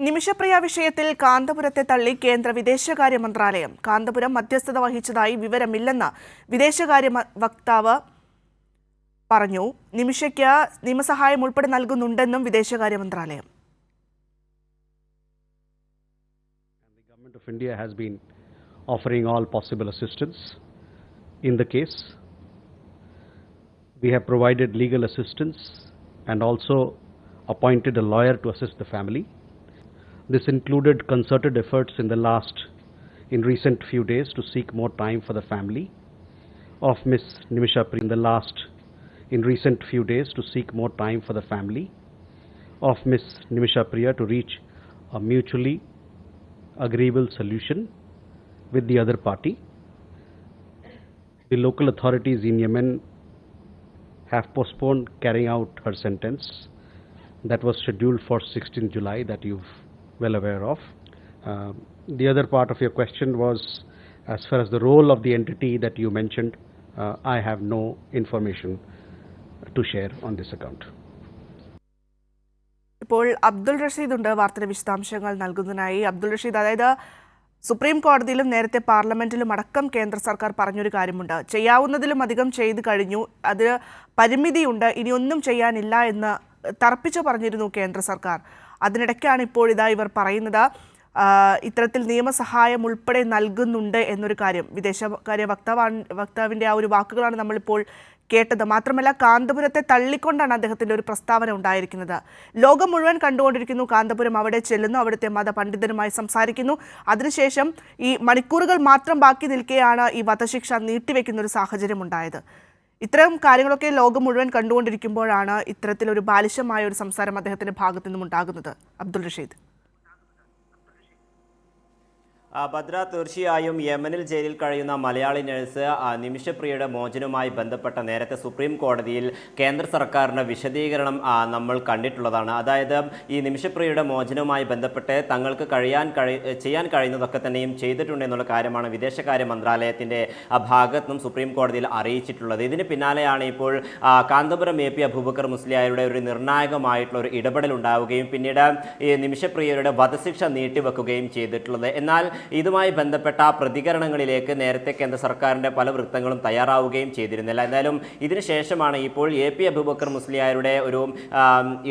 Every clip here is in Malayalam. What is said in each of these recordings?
നിമിഷപ്രിയ വിഷയത്തിൽ കാന്തപുരത്തെ തള്ളി കേന്ദ്ര വിദേശകാര്യ മന്ത്രാലയം കാന്തപുരം മധ്യസ്ഥത വഹിച്ചതായി വിവരമില്ലെന്ന് വിദേശകാര്യ വക്താവ് പറഞ്ഞു നിമിഷയ്ക്ക് നിയമസഹായം ഉൾപ്പെടെ നൽകുന്നുണ്ടെന്നും വിദേശകാര്യ മന്ത്രാലയം India has been offering all possible assistance in the case. We have provided legal assistance and also appointed a lawyer to assist the family. This included concerted efforts in the last, in recent few days, to seek more time for the family of Miss Nimisha Priya. In the last, in recent few days, to seek more time for the family of Miss Nimisha Priya to reach a mutually agreeable solution with the other party. The local authorities in Yemen have postponed carrying out her sentence that was scheduled for 16 July that you've well aware of. Uh, the other part of your question was as far as the role of the entity that you mentioned, uh, I have no information to share on this account. ഇപ്പോൾ അബ്ദുൾ റഷീദ് ഉണ്ട് വാർത്തയുടെ വിശദാംശങ്ങൾ നൽകുന്നതിനായി. അബ്ദുൾ റഷീദ് അതായത് സുപ്രീം കോടതിയിലും നേരത്തെ പാർലമെന്റിലും അടക്കം കേന്ദ്ര സർക്കാർ പറഞ്ഞൊരു കാര്യമുണ്ട്. ചെയ്യാവുന്നതിലും അധികം ചെയ്തു കഴിഞ്ഞു. അത് പരിമിതിയുണ്ട്. ഇനിയൊന്നും ചെയ്യാനില്ല എന്ന് തറപ്പിച്ചു പറഞ്ഞിരുന്നു കേന്ദ്ര സർക്കാർ. അതിനിടയ്ക്കാണ് ഇപ്പോൾ ഇതാ ഇവർ പറയുന്നത് ഇത്തരത്തിൽ നിയമസഹായം ഉൾപ്പെടെ നൽകുന്നുണ്ട് എന്നൊരു കാര്യം. വിദേശകാര്യ വക്താവാണ് വക്താവിന്റെ ആ ഒരു വാക്കുകളാണ് നമ്മളിപ്പോൾ കേട്ടത്. മാത്രമല്ല കാന്തപുരത്തെ തള്ളിക്കൊണ്ടാണ് അദ്ദേഹത്തിന്റെ ഒരു പ്രസ്താവന ഉണ്ടായിരിക്കുന്നത്. ലോകം മുഴുവൻ കണ്ടുകൊണ്ടിരിക്കുന്നു കാന്തപുരം അവിടെ ചെല്ലുന്നു അവിടുത്തെ മതപണ്ഡിതരുമായി സംസാരിക്കുന്നു. അതിനുശേഷം ഈ മണിക്കൂറുകൾ മാത്രം ബാക്കി നിൽക്കെയാണ് ഈ വധശിക്ഷ നീട്ടിവെക്കുന്ന ഒരു സാഹചര്യം ഉണ്ടായത് ഇത്തരം കാര്യങ്ങളൊക്കെ ലോകം മുഴുവൻ കണ്ടുകൊണ്ടിരിക്കുമ്പോഴാണ് ഇത്തരത്തിലൊരു ബാലിശമായ ഒരു സംസാരം അദ്ദേഹത്തിന്റെ ഭാഗത്തു നിന്നും ഉണ്ടാകുന്നത്. അബ്ദുൾ റഷീദ്. ഭദ്ര തീർച്ചയായും യമനിൽ ജയിലിൽ കഴിയുന്ന മലയാളി നഴ്സ് നിമിഷപ്രിയയുടെ മോചനവുമായി ബന്ധപ്പെട്ട നേരത്തെ സുപ്രീം കോടതിയിൽ കേന്ദ്ര സർക്കാരിന്റെ വിശദീകരണം നമ്മൾ കണ്ടിട്ടുള്ളതാണ്. അതായത് ഈ നിമിഷപ്രിയയുടെ മോചനവുമായി ബന്ധപ്പെട്ട് തങ്ങൾക്ക് കഴിയാൻ കഴി ചെയ്യാൻ കഴിയുന്നതൊക്കെ തന്നെയും ചെയ്തിട്ടുണ്ട് എന്നുള്ള കാര്യമാണ് വിദേശകാര്യ മന്ത്രാലയത്തിന്റെ ഭാഗത്തു നിന്നും സുപ്രീം കോടതിയിൽ അറിയിച്ചിട്ടുള്ളത്. ഇതിന് പിന്നാലെയാണ് ഇപ്പോൾ കാന്തപുരം എ പി അബൂബക്കർ മുസ്ലിയാരുടെ ഒരു നിർണായകമായിട്ടുള്ള ഒരു ഇടപെടൽ ഉണ്ടാവുകയും പിന്നീട് ഈ നിമിഷപ്രിയയുടെ വധശിക്ഷ നീട്ടിവെക്കുകയും ചെയ്തിട്ടുള്ളത്. എന്നാൽ ഇതുമായി ബന്ധപ്പെട്ട പ്രതികരണങ്ങളിലേക്ക് നേരത്തെ കേന്ദ്ര സർക്കാരിന്റെ പല വൃത്തങ്ങളും തയ്യാറാവുകയും ചെയ്തിരുന്നില്ല. എന്തായാലും ഇതിനുശേഷമാണ് ഇപ്പോൾ എ പി അബൂബക്കർ മുസ്ലിയാരുടെ ഒരു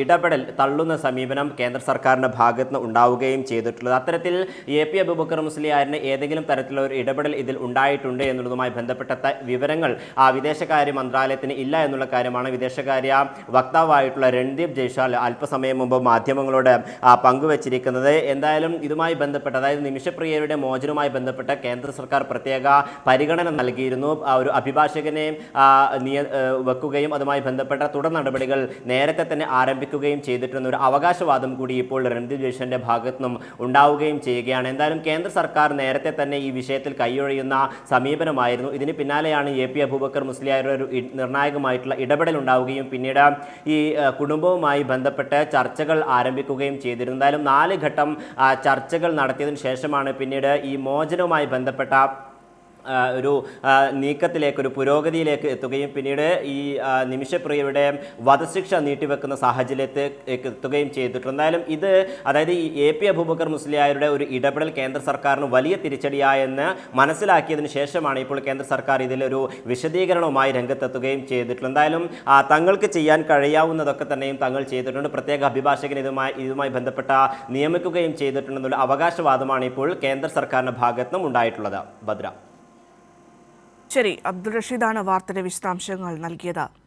ഇടപെടൽ തള്ളുന്ന സമീപനം കേന്ദ്ര സർക്കാരിന്റെ ഭാഗത്ത് നിന്ന് ഉണ്ടാവുകയും ചെയ്തിട്ടുള്ളത്. അത്തരത്തിൽ എ പി അബൂബക്കർ മുസ്ലിയാരിന് ഏതെങ്കിലും തരത്തിലുള്ള ഒരു ഇടപെടൽ ഇതിൽ ഉണ്ടായിട്ടുണ്ട് എന്നുള്ളതുമായി ബന്ധപ്പെട്ട വിവരങ്ങൾ ആ വിദേശകാര്യ മന്ത്രാലയത്തിന് ഇല്ല എന്നുള്ള കാര്യമാണ് വിദേശകാര്യ വക്താവായിട്ടുള്ള രൺദീപ് ജയ്ഷാൽ അല്പസമയം മുമ്പ് മാധ്യമങ്ങളോട് പങ്കുവച്ചിരിക്കുന്നത്. എന്തായാലും ഇതുമായി ബന്ധപ്പെട്ട് അതായത് നിമിഷപ്രിയയുടെ മോചനവുമായി ബന്ധപ്പെട്ട കേന്ദ്ര സർക്കാർ പ്രത്യേക പരിഗണന നൽകിയിരുന്നു. ഒരു അഭിഭാഷകനെ വെക്കുകയും അതുമായി ബന്ധപ്പെട്ട തുടർ നടപടികൾ നേരത്തെ തന്നെ ആരംഭിക്കുകയും ചെയ്തിട്ടുള്ള ഒരു അവകാശവാദം കൂടി ഇപ്പോൾ രൺദീപ് ജയ്ഷന്റെ ഭാഗത്തു ഉണ്ടാവുകയും ചെയ്യുകയാണ്. എന്തായാലും കേന്ദ്ര സർക്കാർ നേരത്തെ തന്നെ ഈ വിഷയത്തിൽ കൈയൊഴിയുന്ന സമീപനമായിരുന്നു. ഇതിന് പിന്നാലെയാണ് എ പി അബൂബക്കർ മുസ്ലിയാരുടെ ഒരു നിർണായകമായിട്ടുള്ള ഇടപെടൽ ഉണ്ടാവുകയും പിന്നീട് ഈ കുടുംബവുമായി ബന്ധപ്പെട്ട് ചർച്ചകൾ ആരംഭിക്കുകയും ചെയ്തിരുന്നു. എന്തായാലും നാല് ഘട്ടം ചർച്ചകൾ നടത്തിയതിനു ശേഷമാണ് പിന്നീട് ഈ മോചനവുമായി ബന്ധപ്പെട്ട ഒരു നീക്കത്തിലേക്ക് ഒരു പുരോഗതിയിലേക്ക് എത്തുകയും പിന്നീട് ഈ നിമിഷപ്രിയയുടെ വധശിക്ഷ നീട്ടിവെക്കുന്ന സാഹചര്യത്തിലേക്ക് എത്തുകയും ചെയ്തിട്ടുണ്ട്. എന്തായാലും ഇത് അതായത് ഈ എ പി അബൂബക്കർ മുസ്ലിയാരുടെ ഒരു ഇടപെടൽ കേന്ദ്ര സർക്കാരിന് വലിയ തിരിച്ചടിയായെന്ന് മനസ്സിലാക്കിയതിന് ശേഷമാണ് ഇപ്പോൾ കേന്ദ്ര സർക്കാർ ഇതിലൊരു വിശദീകരണവുമായി രംഗത്തെത്തുകയും ചെയ്തിട്ടുള്ളത്. എന്തായാലും തങ്ങൾക്ക് ചെയ്യാൻ കഴിയാവുന്നതൊക്കെ തന്നെയും തങ്ങൾ ചെയ്തിട്ടുണ്ട്. പ്രത്യേക അഭിഭാഷകൻ ഇതുമായി ഇതുമായി ബന്ധപ്പെട്ട നിയമിക്കുകയും ചെയ്തിട്ടുണ്ടെന്നുള്ള അവകാശവാദമാണ് ഇപ്പോൾ കേന്ദ്ര സർക്കാരിന്റെ ഭാഗത്തുനിന്നും ഉണ്ടായിട്ടുള്ളത്. ഭദ്ര. ശരി അബ്ദുൾ റഷീദാണ് വാർത്തയുടെ വിശദാംശങ്ങൾ നൽകിയത്.